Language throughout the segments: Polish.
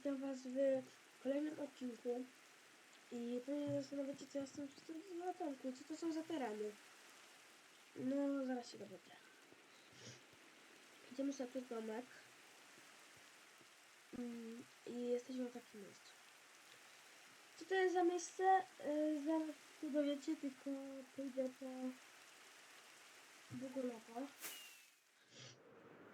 witam was w kolejnym odcinku. I pewnie zastanawiacie, co ja z tym zatonku, co to są za tereny. No, zaraz się dowiecie. Idziemy sobie przez domek. Mm, I jesteśmy w takim miejscu. Co to jest za miejsce? Yy, zaraz się dowiecie, tylko pójdę po Bogolowa.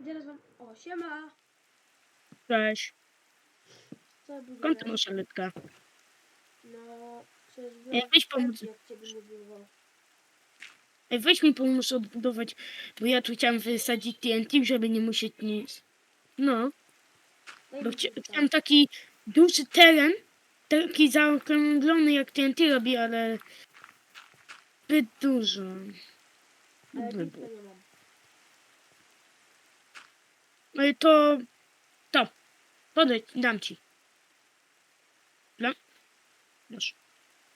Zaraz wam... O, siema! Cześć. Co Skąd ty masz eletkę? No, przecież Ej, weź byłem pomóc. jak ciebie nie było. Ej, weź mi pomóż odbudować, bo ja tu chciałem wysadzić TNT, żeby nie musieć nic. No, Daj bo mi chcia, tutaj. chciałem taki duży teren, taki zaokrąglony jak TNT robi, ale zbyt dużo. Ale By nic było. nie mam. Ale to, to, podejdź, dam ci. Masz.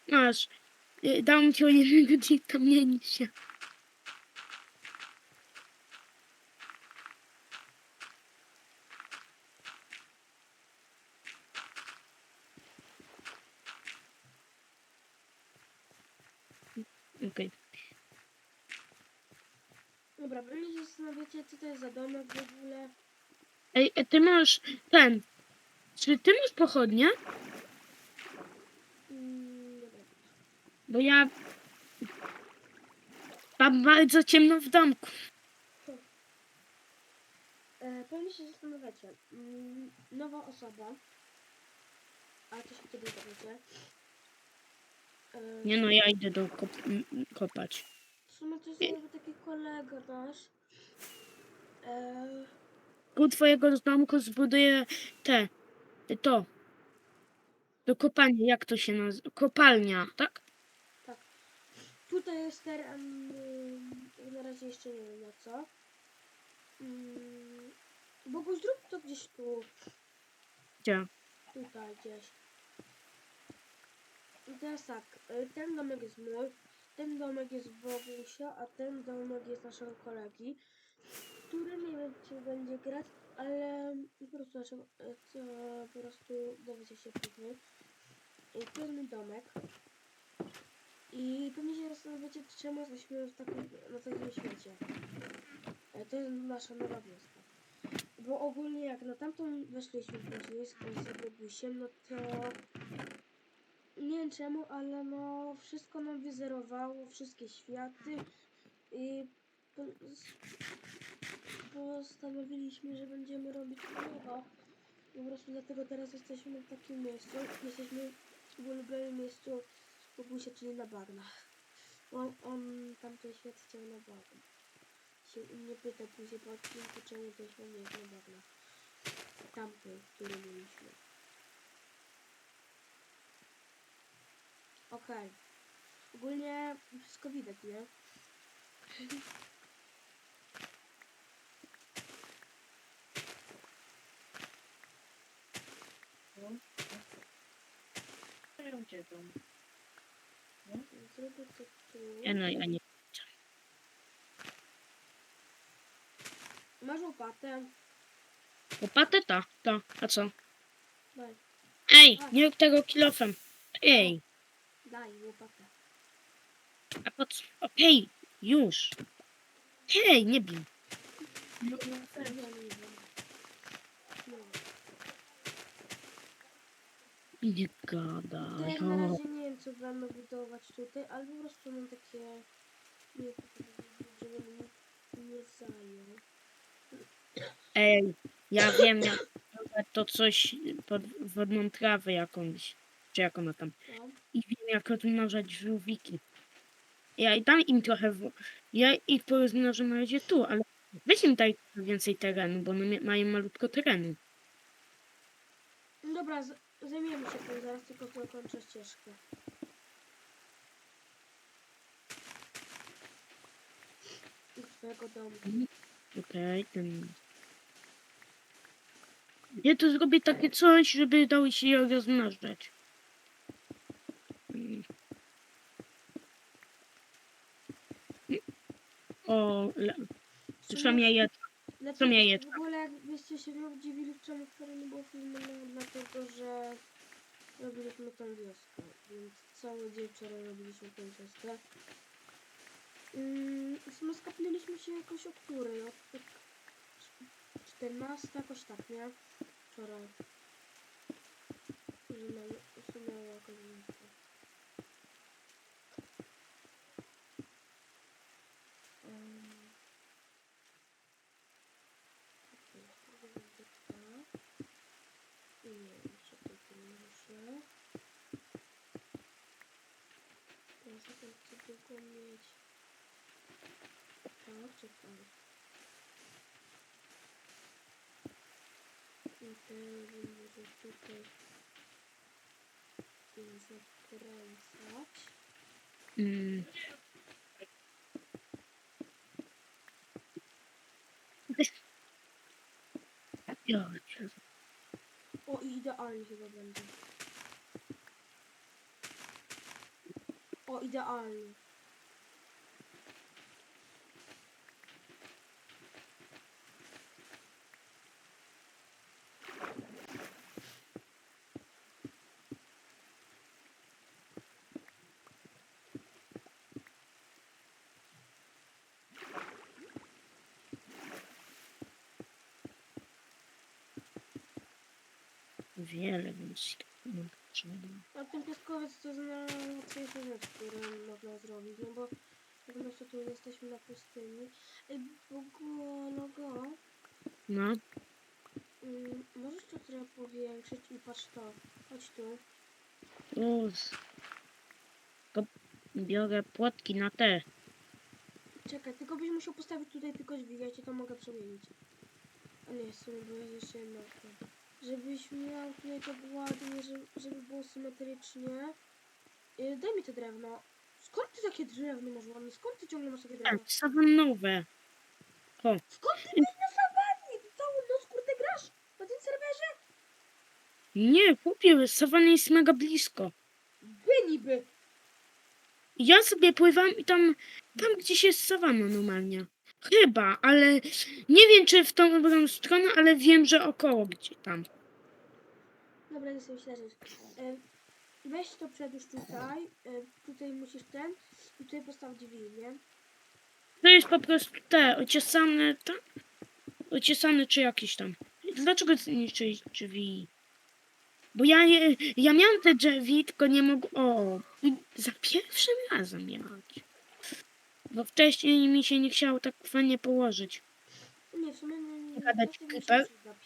Masz. Y, Dam ci o jednego dzika mieni się. Okej. Dobra, pewnie się zastanawiacie, co to jest za domek w ogóle. Ej, ty masz ten. Czy ty masz pochodnie? Mm, dobra. Bo ja mam bardzo ciemno w domku. E, pewnie się zastanawiacie. Mm, nowa osoba. Ale to się wtedy dowiecie. E, Nie no, ja idę do kop m- m- kopać. w sumie to jest jakby taki kolega nasz. E, U twojego domku zbuduję te, to. Do kopalni, jak to się nazywa? Kopalnia, tak? Tutaj jest teren, ym, na razie jeszcze nie wiem na co. Ym, Bogu, zrób to gdzieś tu, Gdzie? tutaj gdzieś. I teraz tak, y, ten domek jest mój, ten domek jest Bogusia, a ten domek jest naszego kolegi, który nie wiem czy będzie grać, ale po prostu, znaczy, po prostu dowiecie się później. I tu jest mój domek. I pewnie się zastanawiacie, czemu jesteśmy w takim, na takim świecie. E, To jest nasza nowa wioska. Bo ogólnie jak na tamtą weszliśmy później z Bogusiem, no to nie wiem czemu, ale no wszystko nam wyzerowało, wszystkie światy i postanowiliśmy, że będziemy robić od nowa. Po prostu dlatego teraz jesteśmy w takim miejscu. Jesteśmy w ulubionym miejscu Bogusia, czyli na bagnach. On, on tamten świat chciał na bagna. Się nie pyta później po odcinku, czemu ten świat nie jest na bagnach. Tamten, który mieliśmy. Okej. Ogólnie wszystko widać, nie? Zrobię to tu. Ja no, ja nie. Masz łopatę? Łopatę ta, ta, a co? Daj, Ej, nie rób tego kilofem. Ej, daj łopatę. a po co? Okej, już. Hej, nie bij. Ja nie wiem. No. Nie To gadaj. ja na O. razie nie wiem co będę budować tutaj, ale po prostu mam takie... Nie wiem, to żeby mnie nie zajął. Ej, ja wiem, jak to coś pod wodną trawę jakąś, czy jak ona tam. No. I wiem, jak rozmnażać żółwiki. Ja i dam im trochę, w... ja ich porozmnożę na razie tu, ale weź im daj trochę więcej terenu, bo one mia- mają malutko terenu. No Dobra, z- zajmiemy się tym zaraz, tylko dokończę ścieżkę. I twojego domu. Okej, ten... Ja tu zrobię takie coś, żeby dało się je rozmnażać. O, le... W sumie- ja Znaczy, mnie je- W ogóle jakbyście się nie dziwili, czemu wczoraj nie było filmu, no dlatego, że robiliśmy tą wioskę, więc cały dzień wczoraj robiliśmy tę wioskę. Mm, w sumie skapnęliśmy się jakoś o której? O tak 14 jakoś tak, nie? Wczoraj. Że nam w sumie jakoś Może tutaj zakręcać. Mm. Ja O, idealnie chyba będzie. O, idealnie. Wiele więc no, trzeba. A ten piaskowiec to jest najłatwiejsza rzecz, którą można zrobić, no bo my się tu jesteśmy na pustyni. Ej, Bogu, no go. No, Mm, możesz to trochę powiększyć i patrz to. Chodź tu. plus. Tylko biorę płotki na te. Czekaj, tylko byś musiał postawić tutaj tylko drzwi, ja ci to mogę przemienić. A nie, w sumie bo jest jeszcze jedna. Żebyś miał tutaj to ładnie, żeby, żeby było symetrycznie. Yy, daj mi te drewno. Skąd ty takie drewno masz ładne? Skąd ty ciągle masz takie drewno? Tak, sawannowe. O, Skąd ty masz na sawannie? Ty całą noc kurde grasz? Na tym serwerze? nie, chłopie, sawanna jest mega blisko. By niby. Ja sobie pływam i tam, tam gdzieś jest sawanna normalnie. Chyba, ale nie wiem czy w tą drugą stronę, ale wiem, że około gdzie tam. Dobra, nie sobie śledzić. E, weź to przedłuż tutaj. E, tutaj musisz ten. I tutaj postaw drzwi, nie? To jest po prostu te ociesane tam. Ociesane czy jakieś tam. Dlaczego zniszczyć drzwi? Bo ja, je, ja miałam te drzwi, tylko nie mogłem. O, i za pierwszym razem miałam. Bo wcześniej mi się nie chciało tak fajnie położyć. Nie, w sumie nie, nie, Gadać.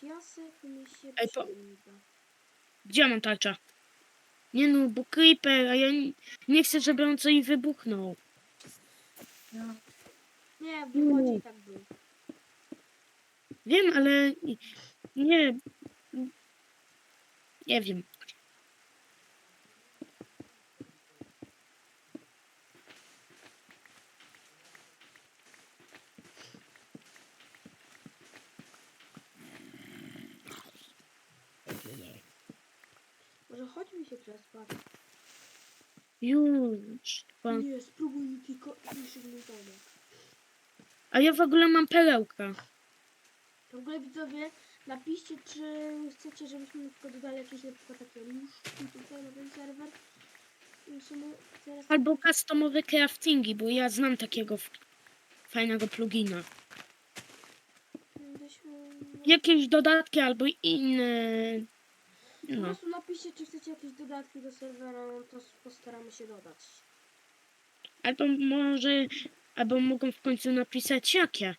Piasek mi się Ej, po- przyda. Gdzie mam tarcza? Nie no, bo creeper, a ja nie, nie chcę, żeby on coś wybuchnął. Nie, w wodzie tak był. Wiem, ale nie. Nie wiem. Może chodź mi się przespać. Już. Pa. Nie, spróbuj mi tylko niższych domek. A ja w ogóle mam perełkę. W ogóle widzowie, napiszcie, czy chcecie, żebyśmy przykład dodali jakieś na przykład takie nóżki tutaj na ten serwer. Teraz... Albo customowe craftingi, bo ja znam takiego fajnego plugina. Jakieś dodatki albo inne. Po No. prostu napiszcie, czy chcecie jakieś dodatki do serwera, no to postaramy się dodać. Albo może. Albo mogą w końcu napisać jakie.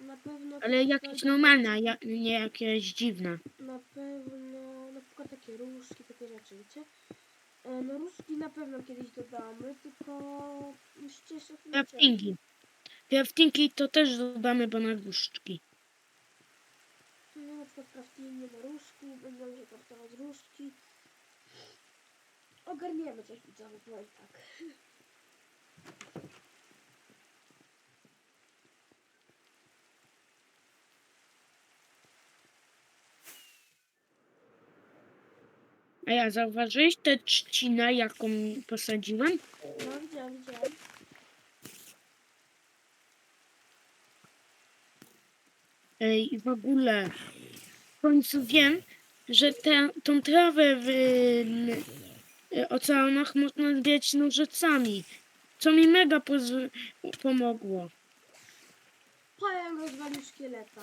Na pewno... Ale jakieś normalne, ja, nie jakieś dziwne. Na pewno, na przykład takie różki, takie rzeczy, wiecie? E, No różki na pewno kiedyś dodamy, tylko musicie jeszcze chwilę czekać. Craftingi. Craftingi to też dodamy, bo na różdżki. No na przykład craftingi na różku, będziemy się craftować różki. Ogarniemy coś widzowie, powiem tak. A ja zauważyłeś tę trzcinę, jaką posadziłem? No widziałem, widziałem. Ej, w ogóle. W końcu wiem, że tę tą trawę w y, oceanach można zbierać nożycami. Co mi mega poz- pomogło. Pajem rozwalił szkieleta.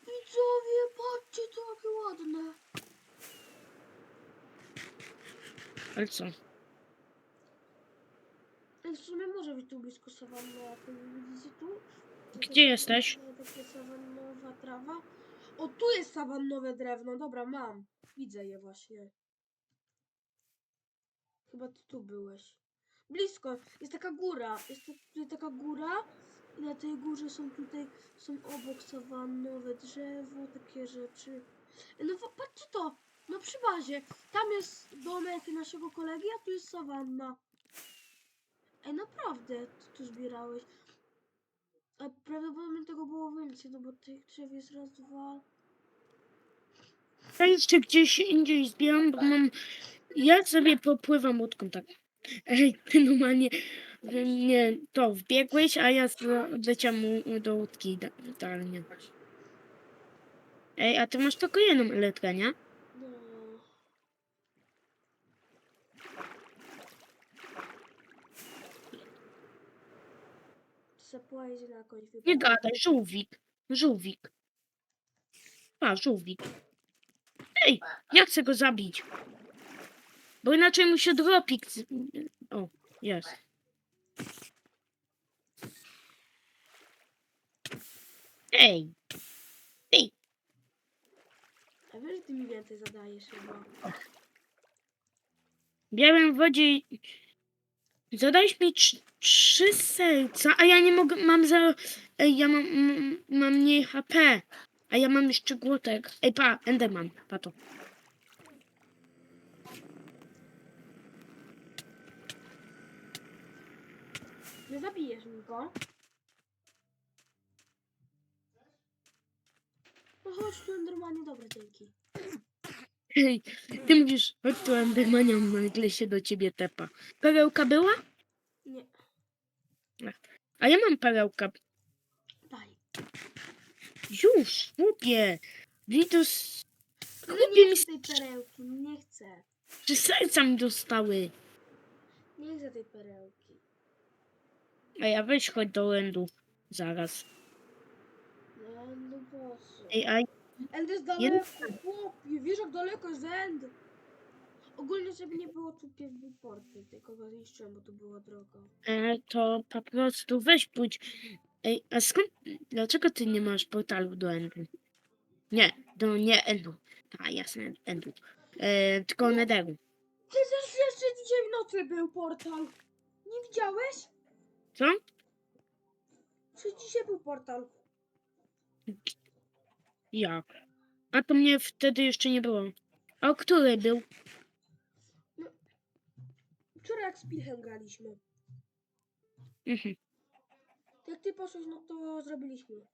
Widzowie, patrzcie, to jakie ładne. Ale co? Ej, W sumie może być tu blisko sawanny, tu widzicie tu? Gdzie jesteś? Takie sawannowa trawa. O, tu jest sawannowe drewno, dobra, mam. Widzę je właśnie. Chyba ty tu byłeś. Blisko, jest taka góra, jest tu- tutaj taka góra i na tej górze są tutaj, są obok sawannowe drzewo, takie rzeczy. No patrzcie to, no przy bazie, tam jest domek naszego kolegi, a tu jest sawanna. Ej, naprawdę, ty tu zbierałeś. A prawdopodobnie tego było więcej, no bo tych drzew jest raz, dwa. Ja jeszcze gdzieś indziej zbieram, bo mam... Ja sobie popływam łódką, tak. Ej, ty normalnie... Nie, to wbiegłeś, a ja leciałam do łódki idealnie. Ej, a ty masz tylko jedną elytrę, nie? Zapłaci na jakąś Nie gadaj, żółwik. Żółwik. A, żółwik. Ej, ja chcę go zabić. Bo inaczej mu się dropik... z- O, jest. Ej, A wiesz, że ty mi więcej zadajesz chyba. białem w wodzie i... Zadałeś mi trz- trzy serca, a ja nie mogę, mam zero... Ej, ja mam, mam, mniej HP. A ja mam jeszcze głotek. Ej, pa, Enderman, pa to. Nie zabijesz mi go. No chodź tu normalnie, dobra, dzięki. Ej, ty mówisz, chodź tu Endermania, nagle się do ciebie tepa. Perełka była? Nie, A ja mam perełkę. daj. Już, chłopie. Witus, Kupię nie mi chcę tej perełki, nie chcę. trzy serca mi dostały. Nie chcę tej perełki. A ja weź chodź do lędu. Zaraz. No, no Boże. Ej, a End jest daleko, chłopie, wiesz jak daleko jest End? Ogólnie, żeby nie było tu pierw był porty, tylko go zniszczyłem, bo tu była droga. e, to po prostu weź pójdź. Ej, a skąd, dlaczego ty nie masz portalu do endu? Nie, do nie endu. A, jasne, endu. E, tylko nederu. Przecież jeszcze dzisiaj w nocy był portal. Nie widziałeś? Co? Przecież dzisiaj był portal. Jak? A to mnie wtedy jeszcze nie było. A o której był? Wczoraj jak z Pilchem graliśmy. Mhm. Jak ty poszłeś, no to zrobiliśmy.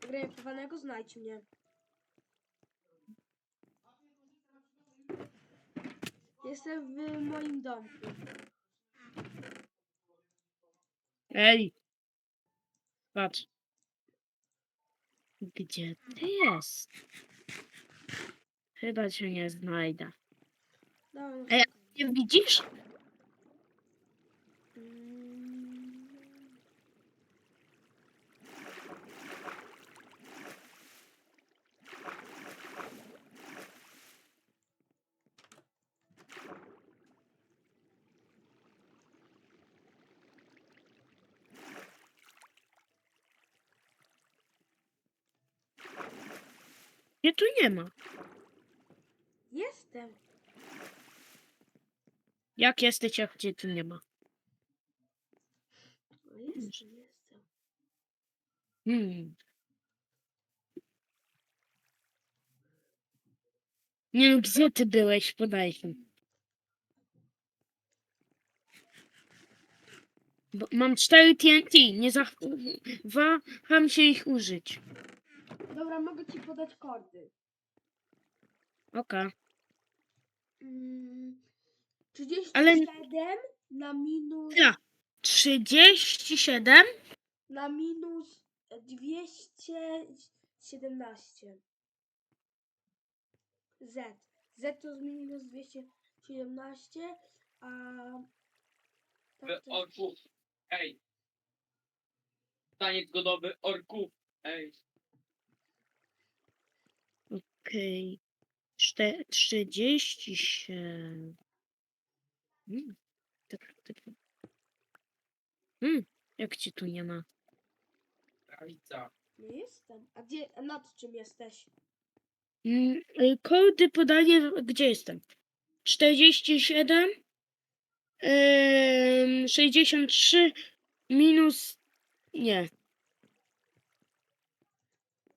Grającowanego znajdź mnie. Jestem w moim domku. Ej! Patrz. Gdzie ty jest? Chyba cię nie znajdę. Ej, Nie widzisz? Mm. Nie, tu nie ma. Jestem. Jak jesteś, a gdzie tu nie ma? No jestem, jestem. Hmm. Nie no, gdzie ty byłeś? Podaj się. Bo mam cztery TNT, nie zawaham się ich użyć. Dobra, mogę ci podać kordy. Okej. Mm, 37, Ale- na minus, Ja. 37? na minus 217. Z. Z to jest minus 217, a... Tak to, orków. Ej. Taniec godowy orków. Ej. Okej. Okay. 37. Mm. Tak, tak. Mm. Jak ci tu nie ma? Prawica. nie jestem. A gdzie, a nad czym jesteś? Mm, y, Kody podaję, gdzie jestem? 47, ym, 63 minus, nie.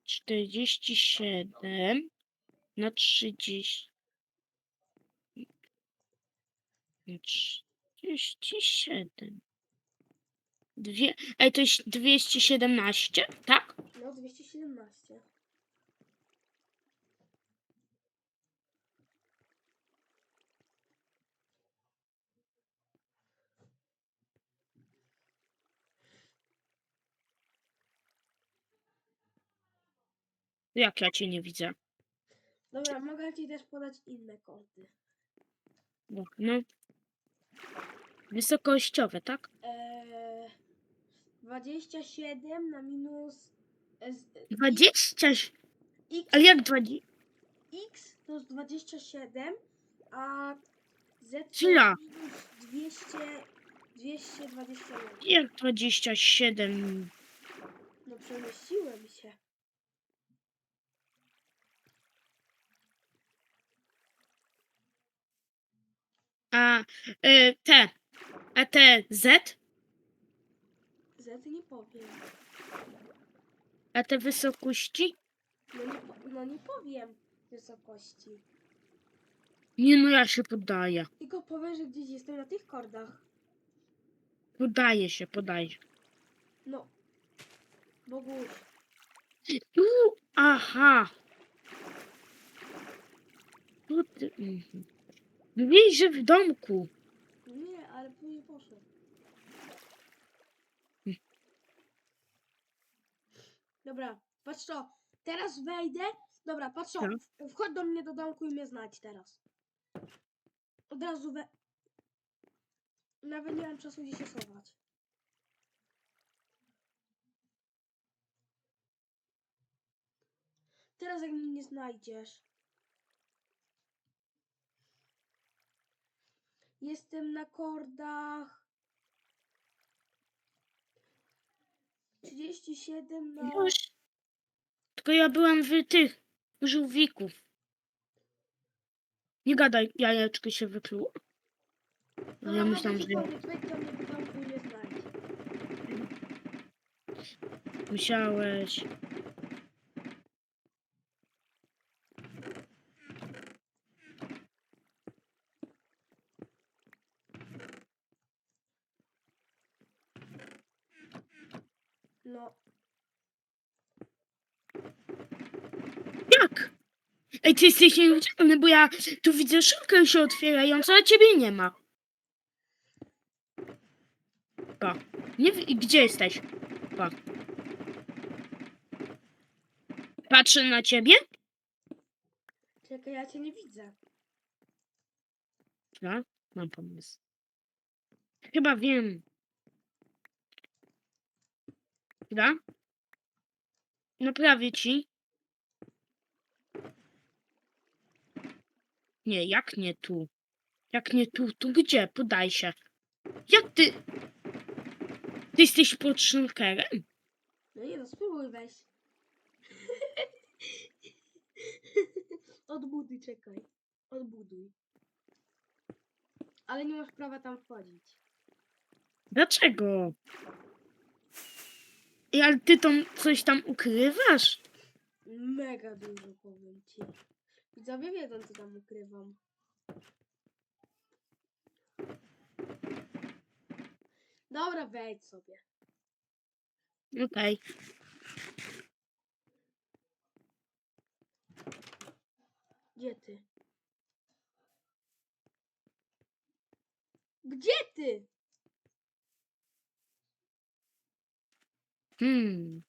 47 na 30. Na 37. Dwie, ej, to jest 217, tak? No, 217. Jak ja cię nie widzę? Dobra, mogę ci też podać inne kody. No. no. Wysokościowe, tak? Eee, 27 na minus... e, z- 20. X, Ale jak 20? X to jest 27, a Z to jest Chwila. minus 200, 221. Jak 27? No przemieściłem się. A y, te. A te Z? Z nie powiem. A te wysokości? No nie, po- no nie powiem wysokości. Nie no, ja się poddaję. Tylko powiem, że gdzieś jestem na tych kordach. Podaję się, podaję. No. Boguś. Tu, aha. Tu ty, mhm. Że w domku. Nie, ale poszło. Hmm. Dobra, patrz to. Teraz wejdę. Dobra, patrz to. W- Wchodź do mnie do domku i mnie znajdź teraz. Od razu we... Nawet nie mam czasu gdzie się schować. Teraz jak mnie nie znajdziesz. Jestem na kordach. 37 na... Już. Tylko ja byłam w tych żółwików. Nie gadaj, jajeczko się wykluło. No ja myślałam, że Wejdź do mnie do domku i mnie znajdź. musiałeś. No, Jak? Ej, ty jesteś nieudzielny, bo ja tu widzę szybkę się otwierającą, a ciebie nie ma. Pa. Nie, gdzie jesteś? Pa. Patrzę na ciebie? czekaj, ja cię nie widzę. Ja? Mam pomysł. Chyba wiem. Chwila. Naprawię ci. Nie, jak nie tu? Jak nie tu? Tu gdzie? Podaj się. Jak ty? Ty jesteś pod szynkerem? No nie no, spróbuj wejść. Odbuduj, czekaj. Odbuduj. Ale nie masz prawa tam wchodzić. Dlaczego? Ej, ale ty tam coś tam ukrywasz? Mega dużo powiem ci. Widzowie wiedzą, co tam ukrywam. Dobra, wejdź sobie. Okej. Gdzie ty? Gdzie ty? Hmm.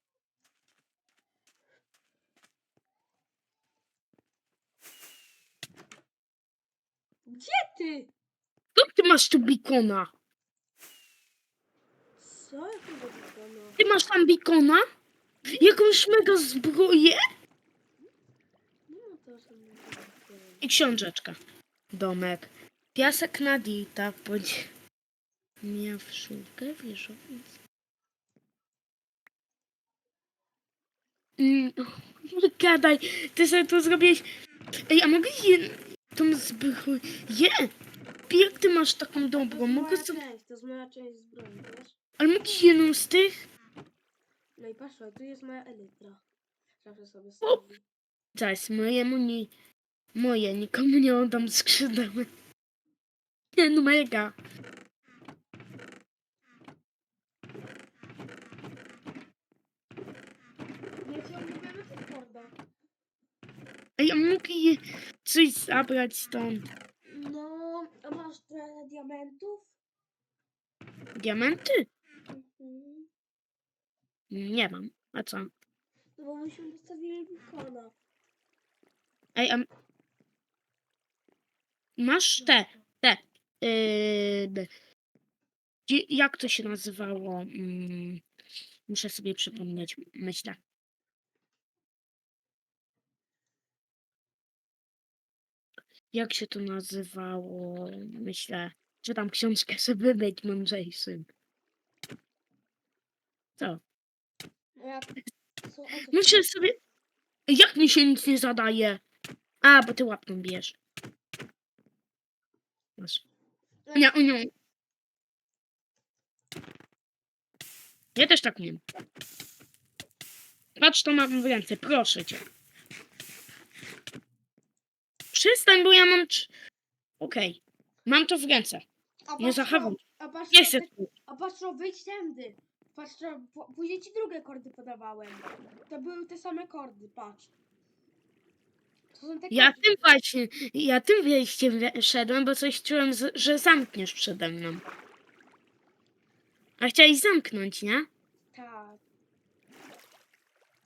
Gdzie ty? Jak ty masz tu bikona? Co? Jakiego bikona? Ty masz tam bikona? Jakąś mega zbroję? Nie ma to żadnego bikona. I książeczka. Domek. Piasek na dita, bądź... Miał w szulkę, wieżowiec. Mm, nie gadaj, ty sobie to zrobiłeś. Ej, a mogę je... tą zbroję... Jak ty masz taką dobrą? Mogę sobie... część, to jest moja część zbroi, wiesz? Ale mogę jedną z tych? No i patrz, tu jest moja elytra. Zawsze sobie O! stawi. Zaś, mojemu nie... Moje, nikomu nie oddam skrzydeły. Nie, no mega. Nie ciągniemy tych korda. Ej, a mógł je coś zabrać stąd? No, a masz trochę diamentów? Diamenty? Mhm. Nie mam. A co? No bo myśmy postawili bikona. Ej, a... Masz te, te. Yy, jak to się nazywało? Mm, muszę sobie przypomnieć, myślę. Jak się to nazywało? Myślę. Czytam książkę, żeby być mądrzejszym. Co? No jak... Co, o co Muszę sobie... Jak mi się nic nie zadaje? A, bo ty łapną bierz. Masz. No, Nie, nie. Ja też tak umiem. Patrz, to mam w ręce, proszę cię. Przestań, bo ja mam... trz- Okej. Mam to w ręce. Nie zachowam. A patrz, Nie chcę. ty- a patrz, co, wyjdź tędy. Patrz, po- później ci drugie kordy podawałem. To były te same kordy, patrz. To są te Ja kordy. tym właśnie, ja tym wejściem we- szedłem, bo coś czułem, z- że zamkniesz przede mną. A chciałeś zamknąć, nie? Tak.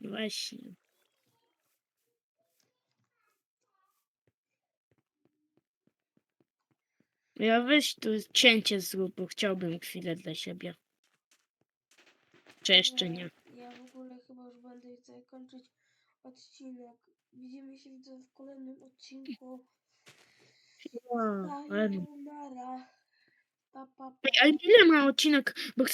Właśnie. Ja weź tu cięcie zrób, bo chciałbym chwilę dla siebie. Czy jeszcze nie? Ja w ogóle chyba już będę tutaj kończyć odcinek. Widzimy się widzę w kolejnym odcinku. ale... Sayonara. Pa, pa, pa. Ej, ale ile ma odcinek? Bo chcę